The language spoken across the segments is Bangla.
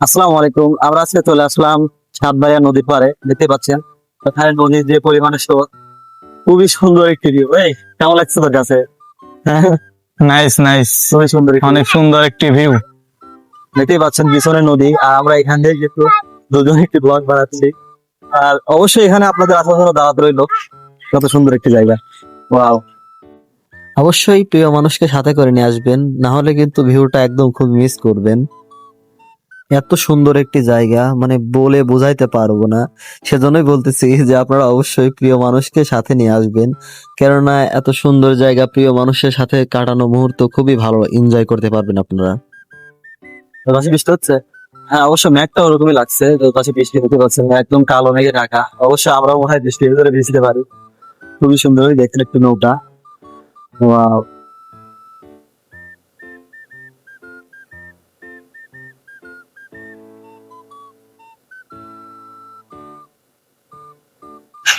আসসালামু আলাইকুম। আমরা আজকে চলে আসলাম সাতবাড়িয়া নদীর পারে দেখতে পাচ্ছেন? ওখানে নদীর যে পরিমাণের স্রোত খুবই সুন্দর একটি ভিউ এই কেমন লাগছে তোর কাছে? নাইস নাইস খুবই সুন্দর অনেক সুন্দর একটি ভিউ দেখতেই পাচ্ছেন পিছনে নদী আর আমরা এখান থেকে একটু দুজন একটি ব্লগ বানাচ্ছি আর অবশ্যই এখানে আপনাদের আসার জন্য দাওয়াত রইল। কত সুন্দর একটি জায়গা। ওয়াও অবশ্যই প্রিয় মানুষকে সাথে করে নিয়ে আসবেন না হলে কিন্তু ভিউটা একদম খুব মিস করবেন। এত সুন্দর একটি জায়গা মানে বলে বোঝাইতে পারব না। সেজন্যই বলতেছি যে আপনারা অবশ্যই প্রিয় মানুষকে সাথে নিয়ে আসবেন। কেননা এত সুন্দর জায়গা প্রিয় মানুষের সাথে কাটানো মুহূর্ত খুবই ভালো এনজয় করতে পারবেন আপনারা। কাছে বৃষ্টি হচ্ছে? হ্যাঁ অবশ্য ম্যাগটা ওরকমই লাগছে। বৃষ্টি হতে পারছে একদম কালো মেঘে ঢাকা। অবশ্য আমরাও মনে হয় বৃষ্টির ভিতরে ভিজতে পারি। খুবই সুন্দর দেখতে একটু নৌকা।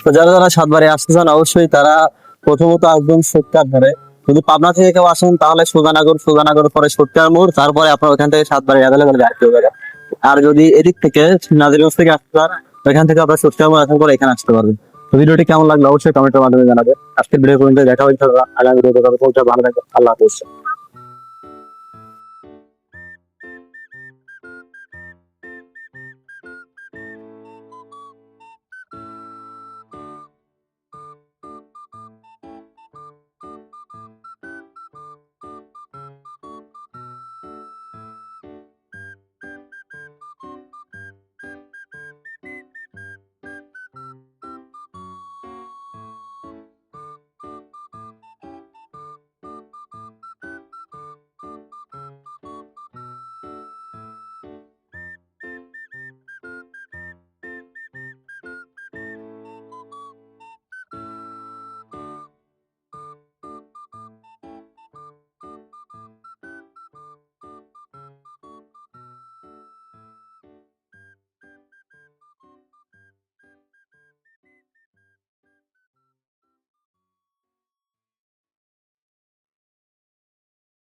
তো যারা যারা সাতবারে আসতে চান, অবশ্যই তারা প্রথমত আসবেন সত্যার ধরে। যদি পাবনা থেকে কেউ আসেন, তাহলে সুজানগর সুজানগর পরে সত্যার মোড়, তারপরে আপনার ওখান থেকে সাতবারে অ্যাভেলেবেল গাড়ি পেয়ে আর যদি এদিক থেকে নাজিরগঞ্জ থেকে আসতে চান ওইখান থেকে আপনার সত্যার মোড় এখন করে এখানে আসতে পারবেন। তো ভিডিওটি কেমন লাগল? অবশ্যই কমেন্টের মাধ্যমে জানাবে আজকের ভিডিও পর্যন্ত দেখা হয়েছে আগামী ভিডিও ভালো থাকবে আল্লাহ হাফেজ।